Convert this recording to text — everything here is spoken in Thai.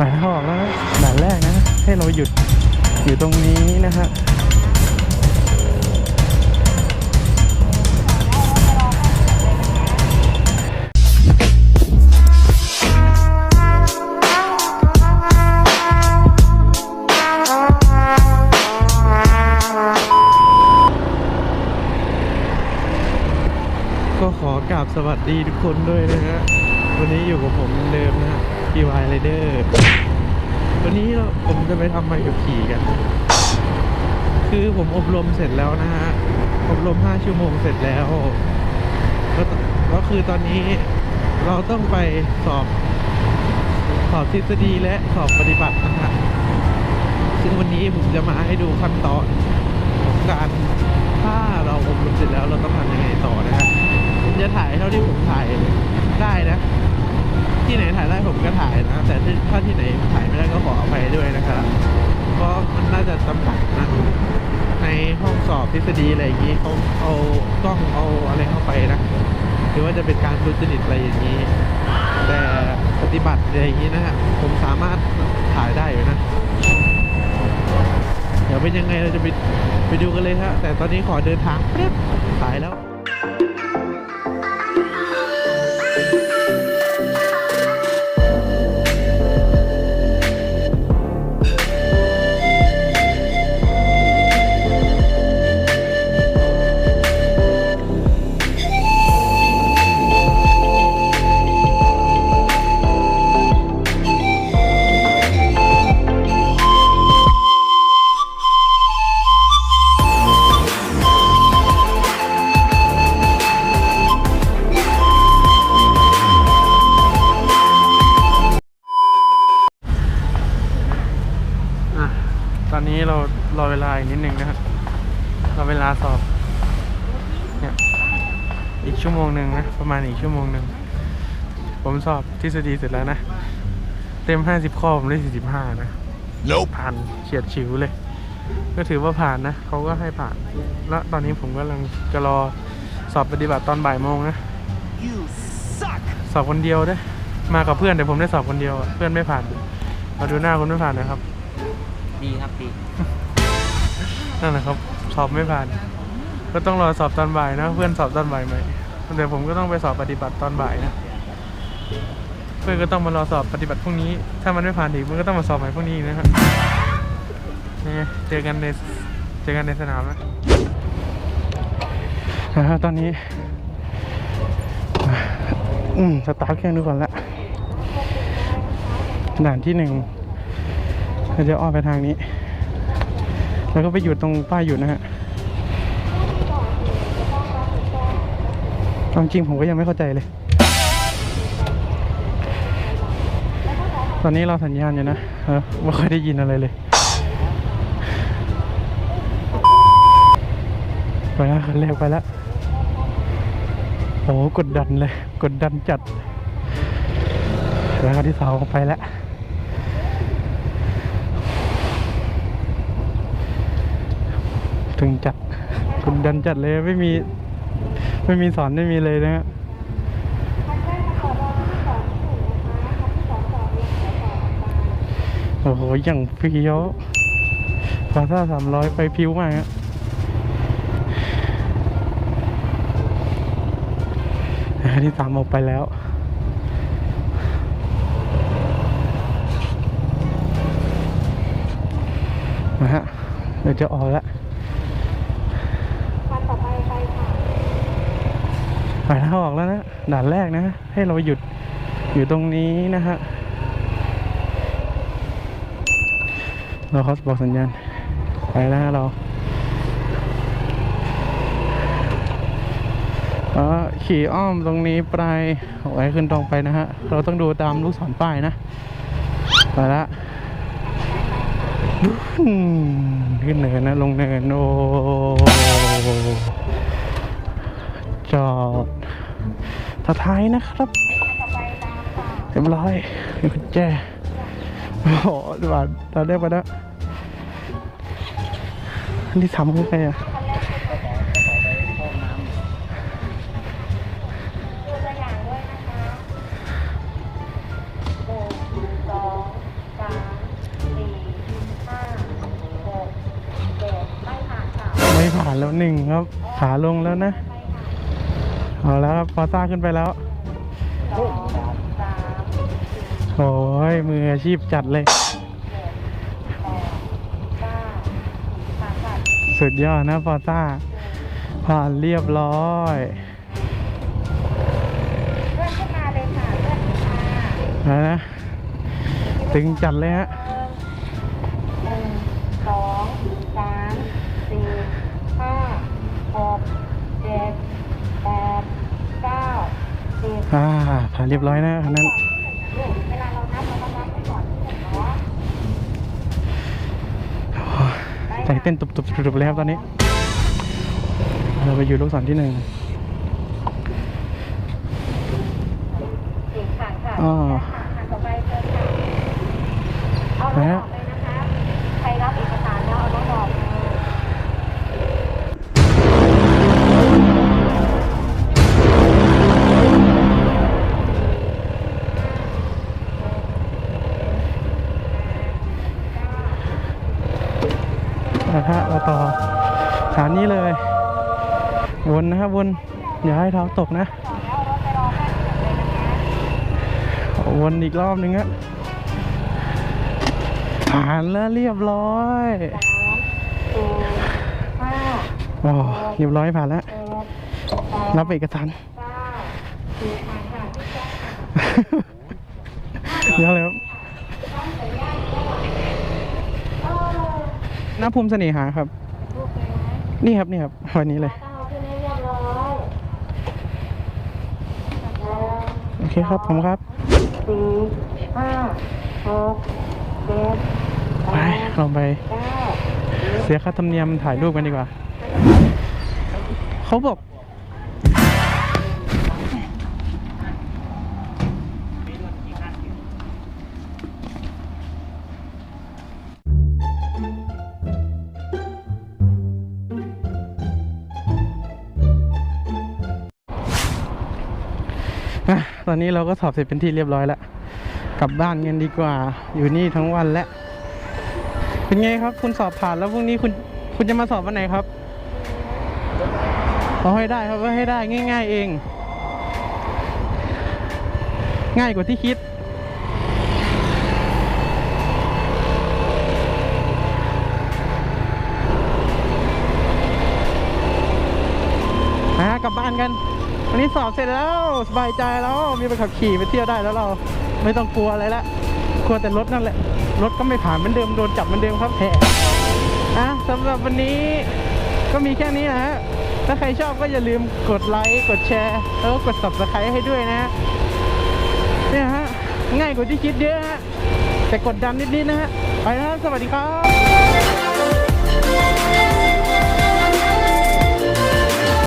หมายทางออกแล้วนะด่านแรกนะ ให้เราหยุดอยู่ตรงนี้นะฮะก็ขอกราบสวัสดีทุกคนด้วยนะฮะ วันนี้อยู่กับผมเหมือ นเดิมนะฮะ PY Rider วันนี้เราผมจะไปทำใบขับขี่กัน คือผมอบรมเสร็จแล้วนะฮะ อบรม 5 ชั่วโมงเสร็จแล้วแล้ว ก็คือตอนนี้เราต้องไปสอบ สอบทฤษฎีและสอบปฏิบัตินะฮะ ซึ่งวันนี้ผมจะมาให้ดูขั้นตอนของการถ้าเราอบรมเสร็จแล้วเราต้องทำยังไงต่อนะฮะผมจะถ่ายเท่าที่ผมถ่ายได้นะ ที่ไหนถ่ายได้ผมก็ถ่ายนะ แต่ถ้าที่ไหนถ่ายไม่ได้ก็ขออภัยด้วยนะครับเพราะมันน่าจะจำกัดนะในห้องสอบทฤษฎีอะไรอย่างนี้เขาเอากล้องเอาอะไรเข้าไปนะหรือว่าจะเป็นการทุจริตอะไรอย่างนี้ แต่ปฏิบัติอะไรอย่างนี้นะฮะผมสามารถถ่ายได้อยู่นะ เดี๋ยวเป็นยังไงเราจะไปไปดูกันเลยฮะแต่ตอนนี้ขอเดินทางแป๊บสายแล้ว รอเวลาสอบเนี่ยอีกชั่วโมงหนึ่งนะประมาณอีกชั่วโมงหนึ่งผมสอบทฤษฎีเสร็จแล้วนะ เต็มห้าสิบข้อผมได้สี่สิบห้านะ Nope. ผ่านเฉียดฉิวเลย ก็ถือว่าผ่านนะเขาก็ให้ผ่าน แล้วตอนนี้ผมกำลังจะรอสอบปฏิบัติตอนบ่ายโมงนะ You suck. สอบคนเดียวด้วยมากับเพื่อนแต่ผมได้สอบคนเดียวอะเพื่อนไม่ผ่านมาดูหน้าคนไม่ผ่านนะครับ ดีครับดีนั่นแหละครับส อบไม่ผ่าน ก็ต้องรอสอบตอนบ่ายนะ เพื่อนสอบตอนบ่ายไหมเดี๋ยวผมก็ต้องไปสอบปฏิบัติตอนบ่ายนะเพื่อนก็ต้องมารอสอบปฏิบัติพรุ่งนี้ ถ้ามันไม่ผ่านอีกมันก็ต้องมาสอบใหม่พรุ่งนี้อีกนะครับเจอกันในเจอกันในสนามนะนะฮะตอนนี้อืมสตาร์ทเครื่องดูก่อนละด่านที่หนึ่งเราจะอ้อมไปทางนี้ แล้วก็ไปหยุดตรงป้ายหยุดนะฮะ ความจริงผมก็ยังไม่เข้าใจเลย ตอนนี้เราสัญญาณอยู่นะไม่ค่อยได้ยินอะไรเลยไปแล้วคันแรกไปแล้วโอ้โหกดดันเลย กดดันจัด แล้วคันที่สองไปแล้วถึงจัดกดดันจัดเลยไม่มี ไม่มีสอนไม่มีเลยนะฮะโอ้โห อย่างเฟี้ยวพาซ่าสามร้อยไปพิ้วมากฮะนที่สามออกไปแล้วนะฮะเดี๋ยวจะออกแล้ว วันต่อไปไปค่ะ หมายทางออกแล้วนะด่านแรกนะให้เราหยุดอยู่ตรงนี้นะฮะเราเขาบอกสัญญาณไปแล้วฮะเราเออขี่อ้อมตรงนี้ไปไว้ขึ้นตรงไปนะฮะ เราต้องดูตามลูกศรป้ายนะ ไปละอืมขึ้นเนินนะ ลงเนิน โอ้จอด ต่อท้ายนะครับเรียบร้อยมีกุญแจโอ้โหหวานตอนแรกไปแล้วอันที่สามคือใครอะไม่ผ่านแล้วหนึ่งครับ ขาลงแล้วนะ เอาแล้วครับพอซ่าขึ้นไปแล้วโอ้ยมืออาชีพจัดเลย สุดยอดนะฟอต้าผ่านเรียบร้อยเลื่อนขึ้นมาเลยค่ะเลื่อนขึ้นมาแล้วนะ ตึงจัดเลยฮะ หนึ่งสองสามสี่ห้าหกเจ็ดแปดเก้าสิบ อ่าผ่านเรียบร้อยนะคันนั้นเวลาเรานับเราต้องนับไปก่อนเนาะใจเต้นตุบๆๆเลยครับตอนนี้ เราไปอยู่ลูกศรที่หนึ่งสี่ขันค่ะอ๋อขันต่อไปเชิญค่ะเอารถออกเลย นะฮะเราต่อฐานนี้เลย วนนะครับวนอย่าให้เท้าตกนะแล้วเอารถไปรอแค่ที่หนึ่งเลยนะคะวนอีกรอบนึงอะผ่านแล้วเรียบร้อยสามสี่ห้าโอ้เรียบร้อยผ่านแล้วเจ็ดแปดรับเอกสารเก้าสี่พันค่ะที่แจ้งค่ะเยอะเลยครับ น้าภูมิเสน่หาครับลูกเลยนะนี่ครับนี่ครับวันนี้เลยต้องเอาขึ้นให้เรียบร้อยโอเคครับผมครับสี่ห้าหกเจ็ดแปไปดลองไปเก้าเสียค่าธรรมเนียมถ่ายรูปกันดีกว่า เขาบอก ตอนนี้เราก็สอบเสร็จเป็นที่เรียบร้อยแล้ว กลับบ้านกันดีกว่า อยู่นี่ทั้งวันแล้ว เป็นไงครับ คุณสอบผ่านแล้วพรุ่งนี้คุณคุณจะมาสอบวันไหนครับเอาให้ได้ครับว่าให้ได้ง่าย ๆ เอง ง่ายกว่าที่คิด กลับบ้านกัน วันนี้สอบเสร็จแล้วสบายใจแล้วมีไปขับขี่ไปเที่ยวได้แล้วเราไม่ต้องกลัวอะไรละกลัวแต่รถนั่นแหละ รถก็ไม่ผ่านเหมือนเดิมโดนจับเหมือนเดิมครับแผลอะสำหรับวันนี้ก็มีแค่นี้นะฮะถ้าใครชอบก็อย่าลืมกดไลค์กดแชร์แล้วก็กด subscribe ให้ด้วยนะฮะเนี่ยฮะง่ายกว่าที่คิดเยอะฮะแต่กดดันนิดๆนะฮะไปนะครับสวัสดีครับ